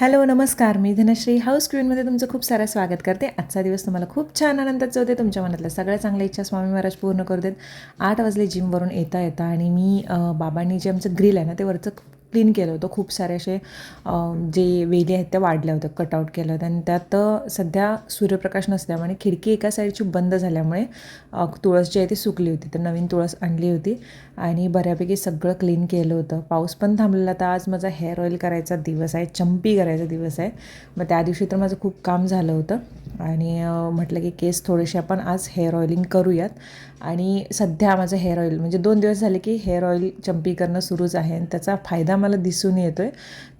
Hello नमस्कार. मी Dhanashree. House क्वीनमध्ये तुमचं खूप सारं स्वागत करते. आजचा दिवस तुम्हाला खूप छान आनंदाचं होते तुमच्या मनातल्या सगळ्या चांगल्या इच्छा स्वामी महाराज पूर्ण करू देत. आठ वाजले जिमवरून येता येता आणि मी बाबांनी जे आमचं ग्रिल आहे ना ते वरचं क्लीन केलं होतं. खूप सारे असे जे वेली आहेत त्या वाढल्या होत्या कटआउट केलं होतं आणि त्यात सध्या सूर्यप्रकाश नसल्यामुळे खिडकी एका साईडची बंद झाल्यामुळे तुळस जी आहे ती सुकली होती. तर नवीन तुळस आणली होती आणि बऱ्यापैकी सगळं क्लीन केलं होतं. पाऊस पण थांबलेला तर आज माझा हेअर ऑईल करायचा दिवस आहे चंपी करायचा दिवस आहे. मग त्या दिवशी तर माझं खूप काम झालं होतं. आणि म्हटलं की केस थोडेसे आपण आज हेअर ऑइलिंग करूयात. आणि सध्या माझं हेअर ऑईल म्हणजे दोन दिवस झाले की हेअर ऑईल चंपी करणं सुरूच आहे. आणि त्याचा फायदा मला दिसून येतो आहे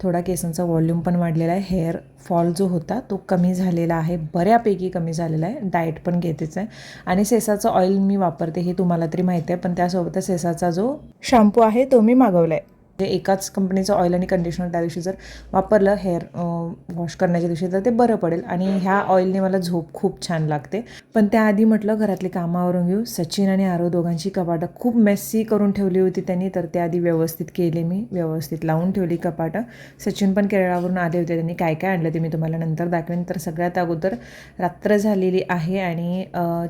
थोडा केसांचा वॉल्यूम पण वाढलेला आहे. हेअर फॉल जो होता तो कमी झालेला आहे. बऱ्यापैकी कमी झालेला आहे. डाएट पण घेतेच आहे. आणि सेसाचं ऑइल मी वापरते हे तुम्हाला तरी माहिती आहे. पण त्यासोबतच सेसाचा जो शॅम्पू आहे तो मी मागवला आहे म्हणजे एकाच कंपनीचं ऑइल आणि कंडिशनर त्या दिवशी जर वापरलं हेअर वॉश करण्याच्या दिवशी तर ते बरं पडेल. आणि ह्या ऑइलने मला झोप खूप छान लागते. पण त्याआधी म्हटलं घरातली कामावरून घेऊ. सचिन आणि आरो दोघांची कपाटं खूप मेस्सी करून ठेवली होती त्यांनी तर त्याआधी व्यवस्थित केले मी. व्यवस्थित लावून ठेवली कपाटं. सचिन पण केरळावरून आले होते. त्यांनी काय काय आणलं ते मी तुम्हाला नंतर दाखवेन. तर सगळ्यात अगोदर रात्र झालेली आहे आणि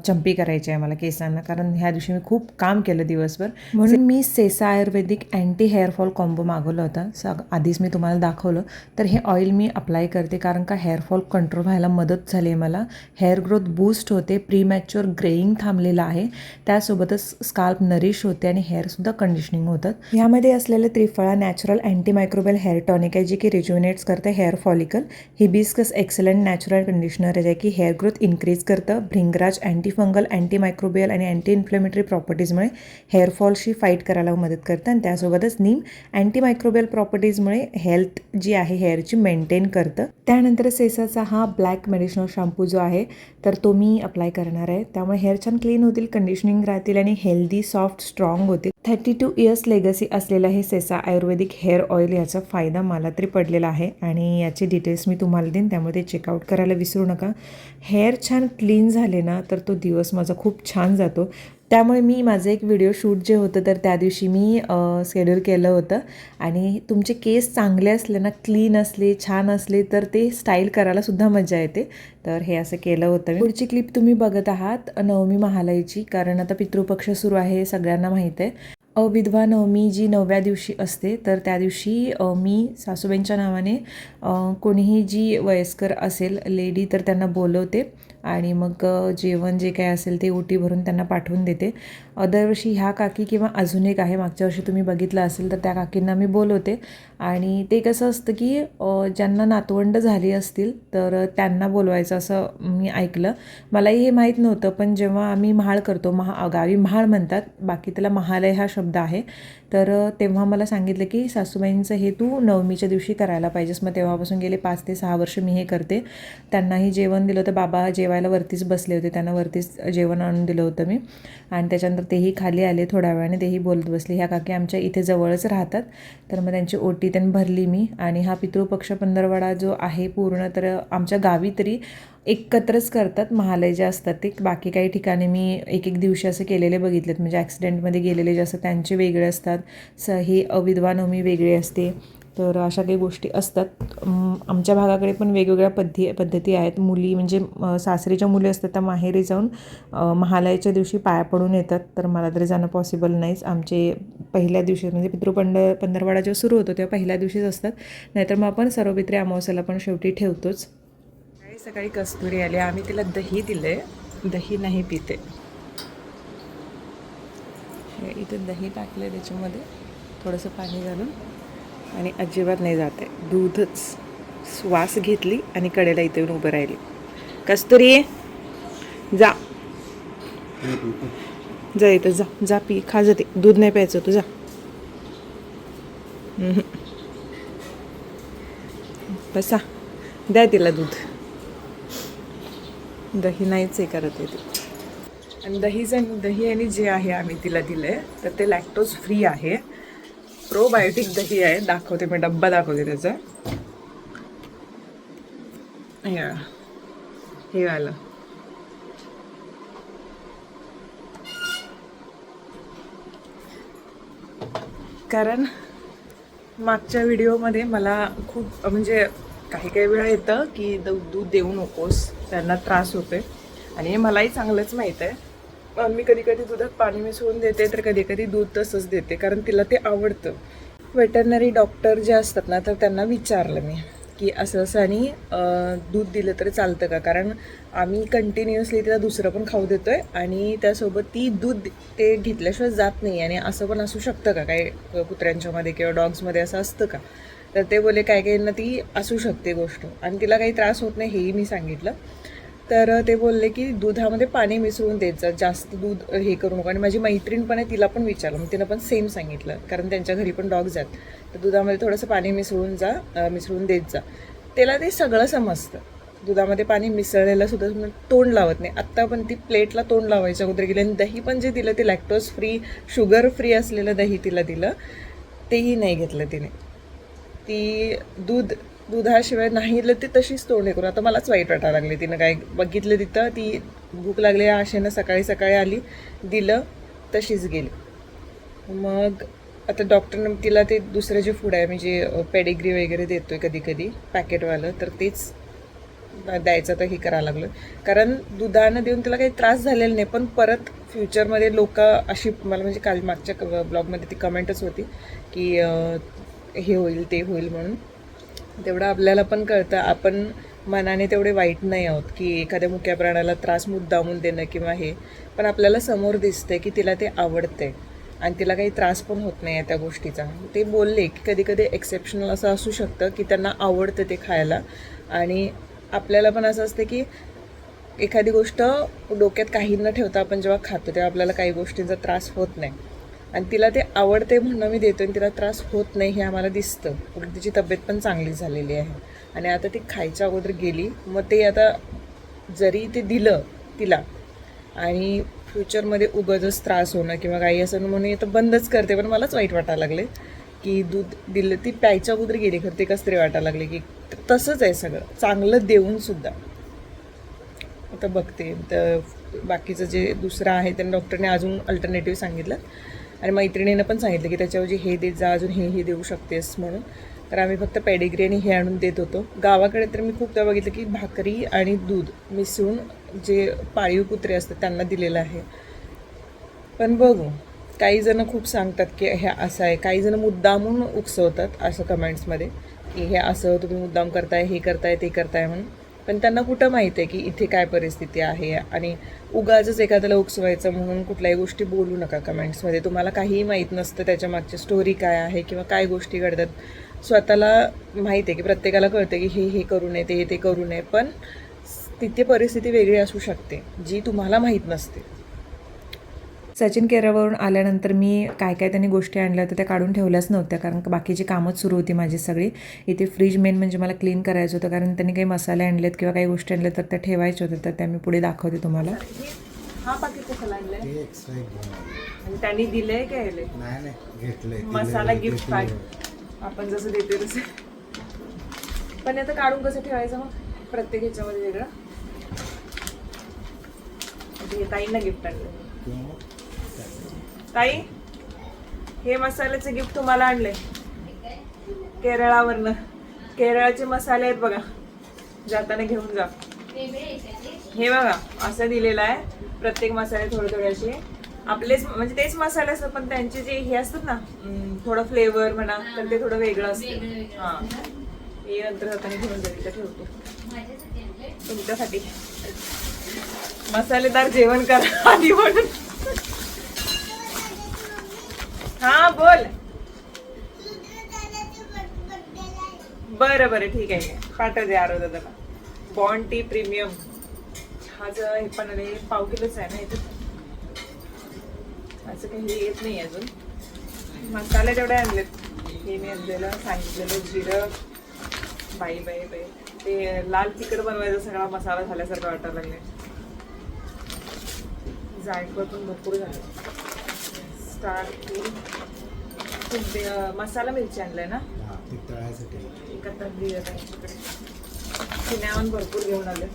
चंपी करायची आहे मला केसांना. कारण ह्या दिवशी मी खूप काम केलं दिवसभर. म्हणून मी सेसा आयुर्वेदिक अँटी हेअरफॉल कॉम्बो मागवला होता. सग आधीच मी तुम्हाला दाखवलं. तर हे ऑइल मी अप्लाय करते कारण का हेअरफॉल कंट्रोल व्हायला मदत झाली आहे मला. हेअर ग्रोथ बूस्ट होते. प्रीमॅच्युअर ग्रेईंग थांबलेलं आहे. त्यासोबतच स्काल्प नरिश होते आणि हेअरसुद्धा कंडिशनिंग होतात. ह्यामध्ये असलेले triphala natural antimicrobial hair tonic आहे जे की रिज्युनेट्स करते hair follicle hibiscus excellent natural conditioner आहे जे की हेअर ग्रोथ इन्क्रीज करतं. भृंगराज अँटीफंगल अँटीमायक्रोबियल अँटी आणि अँटी इन्फ्लेमेटरी प्रॉपर्टीजमुळे हेअरफॉलशी फाईट करायला मदत करतं. आणि त्यासोबतच नीम अँटीमायक्रोबियल प्रॉपर्टीजमुळे हेल्थ जी आहे हेअरची मेंटेन करतं. त्यानंतर सेसाचा हा ब्लॅक मेडिसिनल शॅम्पू जो आहे तर तो मी अप्लाय करणार आहे. त्यामुळे हेअर छान क्लीन होतील कंडिशनिंग राहतील आणि हेल्दी सॉफ्ट स्ट्रॉंग होतील. थर्टी टू इयर्स लेगसी असलेला हे सेसा आयुर्वेदिक हेअर ऑइल याचा फायदा मला तरी पडलेला आहे आणि याचे डिटेल्स मी तुम्हाला देईन त्यामुळे ते चेकआउट करायला विसरू नका. हेअर छान क्लीन झाले ना तर तो दिवस माझा खूप छान जातो. त्यामुळे मी माझं एक व्हिडिओ शूट जे होतं तर त्या दिवशी मी शेड्यूल केलं होतं. आणि तुमचे केस चांगले असले ना क्लीन असले छान असले तर ते स्टाईल करायलासुद्धा मजा येते. तर हे असं केलं होतं मी. पुढची क्लिप तुम्ही बघत आहात नवमी महालयची कारण आता पितृपक्ष सुरू आहे हे सगळ्यांना माहीत आहे. अ, विधवा नवमी जी नवव्या दिवशी असते तर त्या दिवशी मी सासूबाईंच्या नावाने कोणीही जी वयस्कर असेल लेडी तर त्यांना बोलवते. आणि मग जेवण जे काय असेल ते ओटी भरून त्यांना पाठवून देते. दरवर्षी ह्या काकी किंवा अजून एक आहे मागच्या वर्षी तुम्ही बघितलं असेल तर त्या काकींना मी बोलवते. आणि ते कसं असतं की ज्यांना नातवंड झाली असतील तर त्यांना बोलवायचं असं मी ऐकलं. मलाही हे माहीत नव्हतं पण जेव्हा आम्ही म्हाळ करतो महा गावी म्हाळ म्हणतात बाकी त्याला महालय हा शब्द आहे. तर तेव्हा मला सांगितलं की सासूबाईंचं हे तू नवमीच्या दिवशी करायला पाहिजेस. मग तेव्हापासून गेले पाच ते सहा वर्ष मी हे करते. त्यांनाही जेवण दिलं होतं. बाबा जेवायला वरतीच बसले होते. त्यांना वरतीच जेवण आणून दिलं होतं मी. आणि त्याच्यानंतर तेही खाली आले थोड्या वेळाने. तेही बोलत बसले. ह्या काकी आमच्या इथे जवळच राहतात. तर मग त्यांची ओटी त्यांनी भरली मी. आणि हा पितृपक्ष पंधरवडा जो आहे पूर्ण तर आमच्या गावी तरी एकत्रच करतात महालय जे असतात ते. बाकी काही ठिकाणी मी एक एक दिवशी असं केलेले बघितलेत. म्हणजे ॲक्सिडेंटमध्ये गेलेले जे असतात त्यांचे वेगळे असतात. स हे अविधवा नवमी वेगळी असते. तर अशा काही गोष्टी असतात. आमच्या भागाकडे पण वेगवेगळ्या पद्धती पद्धती आहेत. मुली म्हणजे सासरीच्या मुली असतात त्या माहेरी जाऊन महालयाच्या दिवशी पाया पडून येतात. तर मला तरी जाणं पॉसिबल नाहीच. आमचे पहिल्या दिवशी म्हणजे पितृपंड पंधरवाडा जेव्हा सुरू होतो तेव्हा पहिल्या दिवशीच असतात. नाहीतर मग आपण सर्व सर्वपित्री अमावस्याला पण शेवटी ठेवतोच. सकाळी कस्तुरी आली. आम्ही तिला दही दिले दही नाही पिते. हे इथे दही टाकले त्याच्यामध्ये. थोडंसं पाणी घालून. आणि अजिबात नाही जाते दूधच श्वास घेतली आणि कडेला इथे येऊन उभं राहिली. कस्तुरी जा. जा इथं जा. जा पी. खा जाते दूध नाही प्यायचं तू जा. बसा. द्या तिला दूध. दही नाहीच हे करत आहे ती. आणि दहीचं दही आणि जे आहे आम्ही तिला दिलं आहे तर ते लॅक्टोज फ्री आहे. प्रोबायोटिक दही आहे दाखवते मी डब्बा दाखवते त्याचा. हे हे आलं कारण मागच्या व्हिडिओमध्ये मला खूप म्हणजे काही काही वेळा येतं की द- दूध देऊ नकोस. त्यांना त्रास होतोय. आणि मलाही चांगलंच माहीत आहे. मी कधी कधी दुधात पाणी मिसळून देते तर कधी कधी दूध तसंच देते कारण तिला ते आवडतं. वेटरनरी डॉक्टर जे असतात ना तर त्यांना विचारलं मी की असं असं आणि दूध दिलं तरी चालतं का? कारण आम्ही कंटिन्युअसली तिला दुसरं पण खाऊ देतो आहे आणि त्यासोबत ती दूध ते घेतल्याशिवाय जात नाही आणि असं पण असू शकतं का? काय कुत्र्यांच्यामध्ये किंवा डॉग्समध्ये असं असतं का? तर ते बोले काय काहींना ती असू शकते गोष्ट. आणि तिला काही त्रास होत नाही हेही मी सांगितलं. तर ते बोलले की दुधामध्ये पाणी मिसळून देत जा जास्त दूध हे करू नको. आणि माझी मैत्रीण पण आहे तिला पण विचारलं. मग तिनं पण सेम सांगितलं कारण त्यांच्या घरी पण डॉग्स आहेत. तर दुधामध्ये थोडंसं पाणी मिसळून जा मिसळून देत जा. त्याला ते सगळं समजतं. दुधामध्ये पाणी मिसळलेलं सुद्धा तोंड लावत नाही. आत्ता पण ती प्लेटला तोंड लावायच्या अगोदर गेली आणि दही पण जे दिलं ते लॅक्टोज फ्री शुगर फ्री असलेलं दही तिला दिलं तेही नाही घेतलं तिने. ती दूध दुधाशिवाय नाही दिलं ती तशीच तोंड हे करून आता मलाच वाईट वाटायला लागले. तिनं काय बघितलं तिथं ती भूक लागली आशेनं सकाळी सकाळी आली दिलं तशीच गेली. मग आता डॉक्टरनं तिला ते दुसरं जे फूड आहे म्हणजे पेडिग्री वगैरे देतो आहे कधी कधी पॅकेटवालं तर तेच द्यायचं तर हे करायला लागलं कारण दुधानं देऊन तिला काही त्रास झालेला नाही पण परत फ्युचरमध्ये लोक अशी मला म्हणजे काल मागच्या ब्लॉगमध्ये ती कमेंटच होती की हे होईल ते होईल म्हणून. तेवढं आपल्याला पण कळतं. आपण मनाने तेवढे वाईट नाही आहोत की एखाद्या मुक्या प्राण्याला त्रास मुद्दामून देणं किंवा हे. पण आपल्याला समोर दिसते की तिला ते आवडते आणि तिला काही त्रास पण होत नाही आहे त्या गोष्टीचा. ते बोलले की कधी कधी एक्सेप्शनल असं असू शकतं की त्यांना आवडतं ते खायला. आणि आपल्याला पण असं असतं की एखादी गोष्ट डोक्यात काही न ठेवता आपण जेव्हा खातो तेव्हा आपल्याला काही गोष्टींचा त्रास होत नाही. आणि तिला ते आवडते म्हणणं मी देतो आणि तिला त्रास होत नाही हे आम्हाला दिसतं. उलट तिची तब्येत पण चांगली झालेली आहे. आणि आता ती खायच्या अगोदर गेली. मग ते आता जरी ते दिलं तिला आणि फ्युचरमध्ये उगजच त्रास होणं किंवा काही असं म्हणून तर बंदच करते. पण मलाच वाईट वाटायला लागले की दूध दिलं ती प्यायच्या अगोदर गेली. खरं ते कसं तरी वाटायला लागले की तसंच आहे सगळं. चांगलं देऊन सुद्धा. आता बघते. तर बाकीचं जे दुसरं आहे त्यांना डॉक्टरने अजून अल्टरनेटिव्ह सांगितलं. आणि मैत्रिणीनं पण सांगितलं की त्याच्याऐवजी हे देत जा अजून हे हे देऊ शकतेस म्हणून. तर आम्ही फक्त पॅडिग्री आणि हे आणून देत होतो. गावाकडे तर मी खूपदा बघितलं की भाकरी आणि दूध मिसळून जे पाळीव कुत्रे असतात त्यांना दिलेलं आहे. पण बघू काही जण खूप सांगतात की हे असं आहे काही जण मुद्दामून उकसवतात असं कमेंट्समध्ये की हे असं तुम्ही मुद्दाम करताय हे करताय ते करताय म्हणून. पण त्यांना कुठं माहीत आहे की इथे काय परिस्थिती आहे? आणि उगाचच एखाद्याला उकसवायचं म्हणून कुठल्याही गोष्टी बोलू नका कमेंट्समध्ये. तुम्हाला काहीही माहीत नसतं त्याच्या मागची स्टोरी काय आहे किंवा काय गोष्टी घडतात. स्वतःला माहीत आहे की प्रत्येकाला कळतं की हे हे करू नये ते हे ते करू नये. पण तिथे परिस्थिती वेगळी असू शकते जी तुम्हाला माहीत नसते. सचिन केरळवरून आल्यानंतर मी काय काय त्यांनी गोष्टी आणल्या होत्या त्या काढून ठेवल्याच नव्हत्या. कारण बाकीची कामच सुरू होती माझी सगळी इथे फ्रीज मेन म्हणजे मला क्लीन करायचं होतं. कारण त्यांनी काही मसाले आणलेत किंवा काही गोष्टी आणल्या तर त्या ठेवायच्या होत्या. तर त्या मी पुढे दाखवते तुम्हाला. हा पाकिट कशाला आणलंय त्यांनी दिलंय काय घेतलंय मसाला गिफ्ट पॅक. आपण जसं देते तसं. पण आता काढून कसं ठेवायचं मग? प्रत्येक ह्याच्यामध्ये वेगळं. हे ताईंना गिफ्ट आणलं ताई हे मसाल्याचं गिफ्ट तुम्हाला आणलंय केरळावरनं. केरळाचे मसाले आहेत बघा. जाताना घेऊन जा. हे बघा असं दिलेलं आहे. प्रत्येक मसाले थोडे थोडे असे. आपलेच म्हणजे तेच मसाले असतात पण त्यांचे जे हे असतात ना थोडं फ्लेवर म्हणा तर ते थोडं वेगळं असतं. हा. हे नंतर जाताना घेऊन जाईल ठेवतो. तुमच्यासाठी. मसालेदार जेवण करा आधी म्हणून. हा बोल. बरं बरं ठीक आहे. पाठवते आरो दादाला बॉन्ड टी प्रीमियम हा जर हे पण आले पाव किलोच आहे ना इथे. असं काही येत नाही अजून. मसाले तेवढे आणलेत हे मी आणलेलं सांगितलेलं जिरं बाई बाई बाई. ते लाल तिखट बनवायचा सगळा मसाला झाल्यासारखं वाटायला लागले जायफळ पण भरपूर झालं. स्टार मसाला मिरची आणलाय ना? हा ते तळायसाठी. एकत्र दिलं त्यांच्याकडे सिनेमान भरपूर घेऊन आले.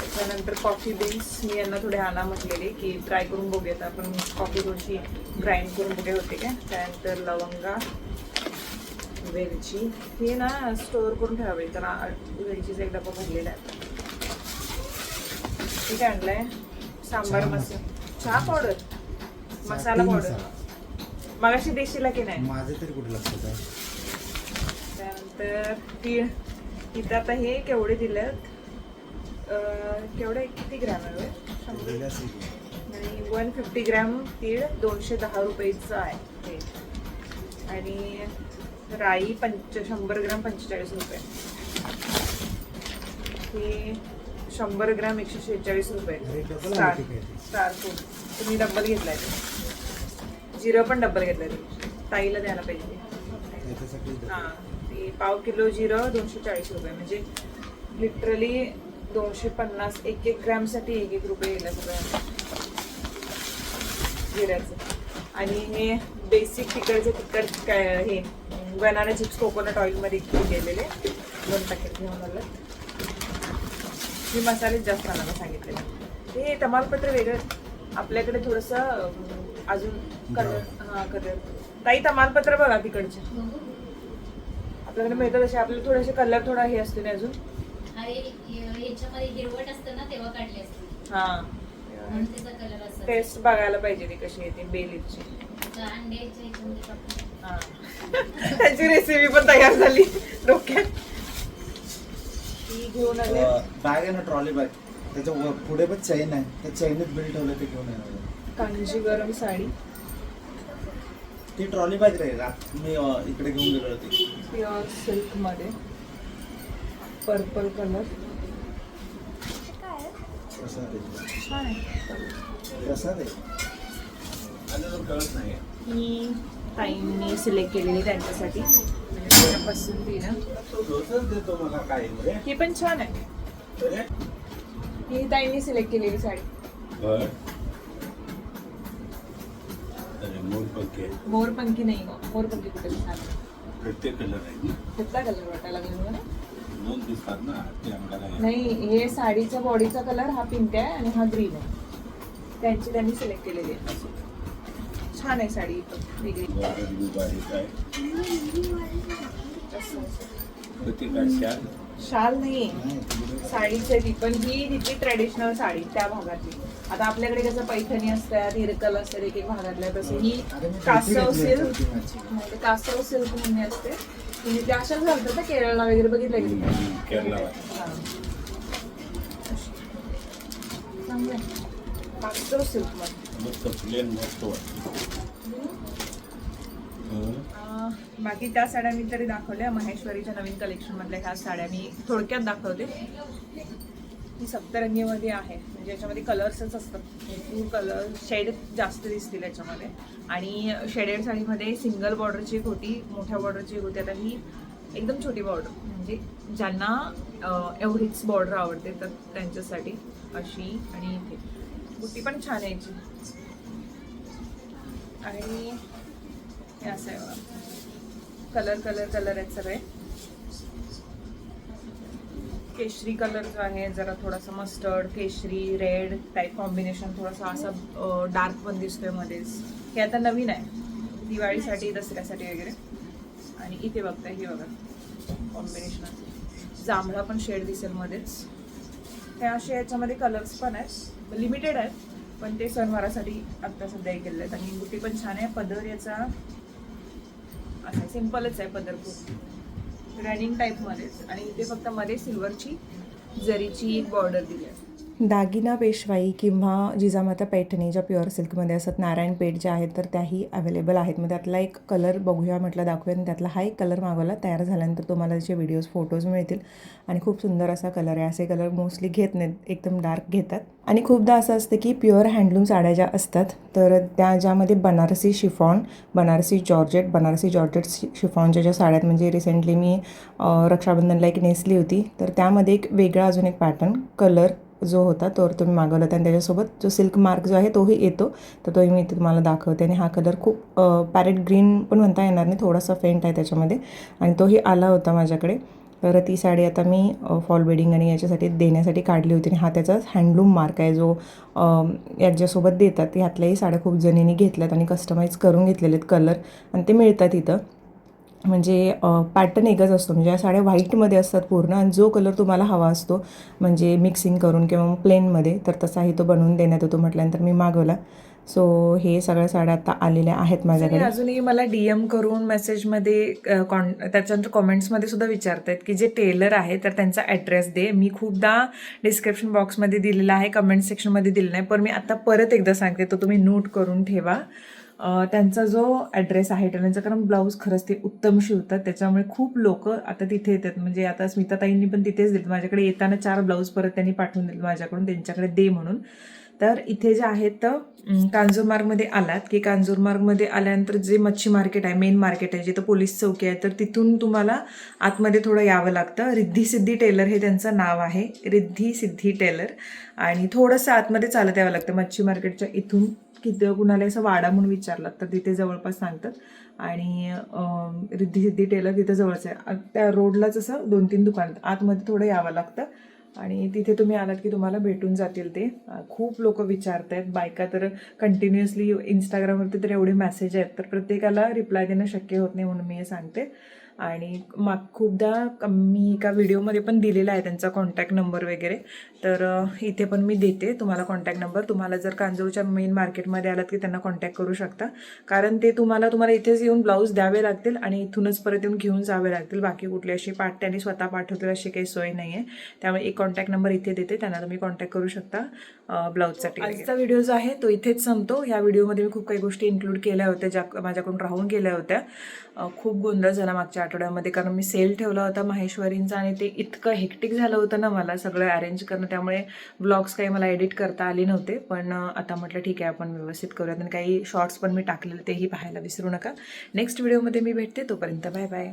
त्याच्यानंतर कॉफी बीन्स मी यांना थोडे आणा म्हटलेले की ट्राय करून बघूयात आपण. कॉफी थोडीशी ग्राइंड करून बघूया होते काय? त्यानंतर लवंगा वेलची. हे ना स्टोअर करून ठेवावे तर वेलचीचा एक डबा भरलेला आहे. ठीक आणलाय. सांबार मसाला चहा पावडर मसाला पावडर. मगाशी देशीला की नाही? माझं तरी कुठं लक्षात आहे त्यानंतर तीळ इथं आता हे केवढे दिलेत? केवढे किती ग्रॅम आहे? शंभर. आणि वन फिफ्टी ग्रॅम तीळ दोनशे दहा रुपयेचं आहे. ते आणि राई पंच शंभर ग्रॅम पंचेचाळीस रुपये. हे शंभर ग्रॅम एकशे शेहेचाळीस रुपये. स्टार फूड तुम्ही डब्बल घेतलाय जिरं पण डब्बल घेतलाय तुम्ही. ताईला द्यायला पाहिजे. हां ते पाव किलो जिरं दोनशे चाळीस रुपये. म्हणजे लिटरली दोनशे पन्नास एक एक ग्रॅमसाठी एक एक रुपये गेला सगळं जिऱ्याचं. आणि हे बेसिक तिकडचे तिकड काय हे बनाना चिप्स कोकोनट ऑइलमध्ये गेलेले. दोन पॅकेट घेऊन आलं मी मसालेच जास्त आणायला सांगितलेले हे तमालपत्र वेगळं. आपल्याकडे थोडंसं अजून कलर हां कलर ताई तमालपत्र बघा तिकडचे. आपल्याकडे मिळतं तसे आपल्याला थोडेसे कलर थोडा हे असते ना अजून. अरे य- याच्यामध्ये हिरवट असतं ना तेव्हा काढले असते. हां. टेस्ट बघायला पाहिजे ती कशी येते बेलीची हां. त्याची रेसिपी पण तयार झाली डोक्यात. ती घेऊन आले. बॅग आहे ना ट्रॉली बॅग त्याच्या पुढे पण चैन आहे. त्या चैनीत बिल ठेवलं ते घेऊन येणार कांजी गरम साडी. ती ट्रॉली बॅग रे रात- मी इकडे घेऊन गेलो होती. प्युअर सिल्कमध्ये. पर्पल कलर कसा ते कसा ते ही ताईंनी सिलेक्ट केलेली त्यांच्यासाठी. म्हणजे ही पण छान आहे. ही ताईंनी सिलेक्ट केलेली साडी. मोरपंखी नाही गं. मोरपंखी कुठे दिसणार? प्रत्येक कलर आहे कुठला कलर वाटायला लागला मला दोन दिसतात ना ते अंगाला नाही हे साडीच्या बॉडीचा कलर हा पिंक आहे आणि हा ग्रीन आहे. त्यांची त्यांनी सिलेक्ट केलेली आहे. छान आहे साडी. वेगळी. शाल नाही साडीची ती पण ही तिथली ट्रेडिशनल साडी त्या भागातली. आता आपल्याकडे कसं पैठणी असतात हिरकल असतात एक एक भागातल्या तसं ही कासव सिल्क कासव सिल्क म्हणणे असते. तुम्ही त्या अशाच घालतात ना केरळला वगैरे बघितलं की हा. कासव सिल्कमध्ये. मस्त प्लेन मस्त बाकी त्या साड्या मी तरी दाखवल्या. महेश्वरीच्या नवीन कलेक्शन मधल्या ह्या साड्या मी थोडक्यात दाखवते. ही सप्तरंगीमध्ये आहे. म्हणजे याच्यामध्ये कलर्सच असतात. भरपूर कलर शेड जास्त दिसतील याच्यामध्ये. आणि शेडेड साडीमध्ये सिंगल बॉर्डरची एक होती मोठ्या बॉर्डरची एक होती. आता ही एकदम छोटी बॉर्डर म्हणजे ज्यांना एवढीच बॉर्डर आवडते तर त्यांच्यासाठी अशी आणि इथे. बुट्टी पण छान यायची. आणि हे असं आहे कलर कलर कलर आहेत सगळे. केशरी कलर जो आहे जरा थोडासा मस्टर्ड केशरी रेड टाईप कॉम्बिनेशन थोडासा असा डार्क पण दिसतोय मध्येच. हे आता नवीन आहे. दिवाळीसाठी दसऱ्यासाठी वगैरे. आणि इथे बघता हे बघा. कॉम्बिनेशन जांभळा पण शेड दिसेल मध्येच. हे असे याच्यामध्ये कलर्स पण आहेत. लिमिटेड आहेत. पण ते सणवारासाठी आत्ता सध्या हे केलेले आहेत. आणि बुटी पण छान आहे. पदर याचा असा सिम्पलच आहे पदर खूप. रनिंग टाईपमध्येच आणि इथे फक्त मध्ये सिल्वरची जरीची एक बॉर्डर दिली आहे. दागिना पेशवाई किंवा जिजामाता पैठणी ज्या प्युअर सिल्कमध्ये असतात नारायण पेठ ज्या आहेत तर त्याही अवेलेबल आहेत. मग त्यातला एक कलर बघूया म्हटलं दाखवूया आणि त्यातला हा एक कलर मागवला तयार झाल्यानंतर तुम्हाला त्याचे व्हिडिओज फोटोज मिळतील. आणि खूप सुंदर असा कलर आहे. असे कलर मोस्टली घेत नाहीत एकदम डार्क घेतात. आणि खूपदा असं असतं की प्युअर हँडलूम साड्या ज्या असतात तर त्या ज्यामध्ये Banarasi chiffon Banarasi georgette Banarasi georgette शि शिफॉनच्या ज्या साड्यात म्हणजे रिसेंटली मी रक्षाबंधनला एक नेसली होती तर त्यामध्ये एक वेगळा अजून एक पॅटर्न कलर जो होता तो तुम्ही मागवला होता आणि त्याच्यासोबत जो सिल्क मार्क जो आहे तोही येतो. तर तोही मी इथे तुम्हाला दाखवते. आणि हा कलर खूप पॅरेट ग्रीन पण म्हणता येणार नाही. थोडासा फेंट आहे त्याच्यामध्ये. आणि तोही आला होता माझ्याकडे. तर ती साडी आता मी फॉल बेडिंग आणि याच्यासाठी देण्यासाठी काढली होती. आणि हा त्याचाच हँडलूम मार्क आहे जो याच्यासोबत देतात. ह्यातल्याही साड्या खूप जणींनी घेतल्यात आणि कस्टमाइज करून घेतलेले आहेत कलर आणि ते मिळतात इथं. म्हणजे पॅटर्न एकच असतो. म्हणजे या साड्या व्हाईटमध्ये असतात पूर्ण आणि जो कलर तुम्हाला हवा असतो म्हणजे मिक्सिंग करून किंवा प्लेनमध्ये तर तसाही तो बनवून देण्यात येतो म्हटल्यानंतर मी मागवला. सो हे सगळ्या साड्या आता आलेल्या आहेत माझ्याकडे. अजूनही मला डीएम करून मेसेजमध्ये कॉन त्याच्यानंतर कॉमेंट्समध्ये सुद्धा विचारतायत की जे टेलर आहे तर त्यांचा ॲड्रेस दे. मी खूपदा डिस्क्रिप्शन बॉक्समध्ये दिलेला आहे कमेंट सेक्शनमध्ये दिलेला आहे पण मी आता परत एकदा सांगते तो तुम्ही नोट करून ठेवा. त्यांचा जो ॲड्रेस आहे त्यांचा कारण ब्लाऊज खरंच ते उत्तम शिवतात त्याच्यामुळे खूप लोक आता तिथे येतात. म्हणजे आता स्मिताताईंनी पण तिथेच दिलं माझ्याकडे येताना चार ब्लाऊज परत त्यांनी पाठवून दिले माझ्याकडून. त्यांच्याकडे दे म्हणून. तर इथे जे आहेत तर कांजूरमार्गमध्ये आलात. की कांजूरमार्गमध्ये आल्यानंतर जे मच्छी मार्केट आहे मेन मार्केट आहे जिथं पोलीस चौकी आहे तर तिथून तुम्हाला आतमध्ये थोडं यावं लागतं. रिद्धी सिद्धी टेलर हे त्यांचं नाव आहे. रिद्धी सिद्धी टेलर. आणि थोडंसं आतमध्ये चालत यावं लागतं मच्छी मार्केटच्या इथून. किती कुणाला असं वाडा म्हणून विचारलात तर तिथे जवळपास सांगतात. आणि रिद्धी सिद्धी टेलर तिथे जवळच आहे. त्या रोडलाच असं दोन तीन दुकान आतमध्ये थोडं यावं लागतं. आणि तिथे तुम्ही आलात की तुम्हाला भेटून जातील ते. खूप लोक विचारत आहेत बायका तर कंटिन्युअसली इंस्टाग्रामवरती तर एवढे मेसेज आहेत तर प्रत्येकाला रिप्लाय देणं शक्य होत नाही म्हणून मी हे सांगते. आणि माग खूपदा मी एका व्हिडिओमध्ये पण दिलेला आहे त्यांचा कॉन्टॅक्ट नंबर वगैरे. तर इथे पण मी देते तुम्हाला कॉन्टॅक्ट नंबर तुम्हाला जर कांजूरच्या मेन मार्केटमध्ये आलात की त्यांना कॉन्टॅक्ट करू शकता. कारण ते तुम्हाला तुम्हाला इथेच येऊन ब्लाऊज द्यावे लागतील आणि इथूनच परत येऊन घेऊन जावे लागतील. बाकी कुठली अशी पाठ त्यांनी स्वतः पाठवतील अशी काही सोय नाही आहे त्यामुळे एक कॉन्टॅक्ट नंबर इथे देते. त्यांना तुम्ही कॉन्टॅक्ट करू शकता ब्लाऊजसाठी आजचा व्हिडिओ जो आहे तो इथेच संपतो. या व्हिडिओमध्ये मी खूप काही गोष्टी इन्क्लूड केल्या होत्या ज्या माझ्याकडून राहून गेल्या होत्या. खूप गोंधळ झाला मागच्या आठवड्यामध्ये. कारण मी सेल ठेवला होता माहेश्वरींचा आणि ते इतकं हेक्टिक झालं होतं ना मला सगळं अरेंज करणं. त्यामुळे ब्लॉग्स काही मला एडिट करता आले नव्हते. पण आता म्हटलं ठीक आहे आपण व्यवस्थित करूयात. आणि काही शॉर्ट्स पण मी टाकलेले तेही पाहायला विसरू नका. नेक्स्ट व्हिडिओमध्ये मी भेटते. तोपर्यंत बाय बाय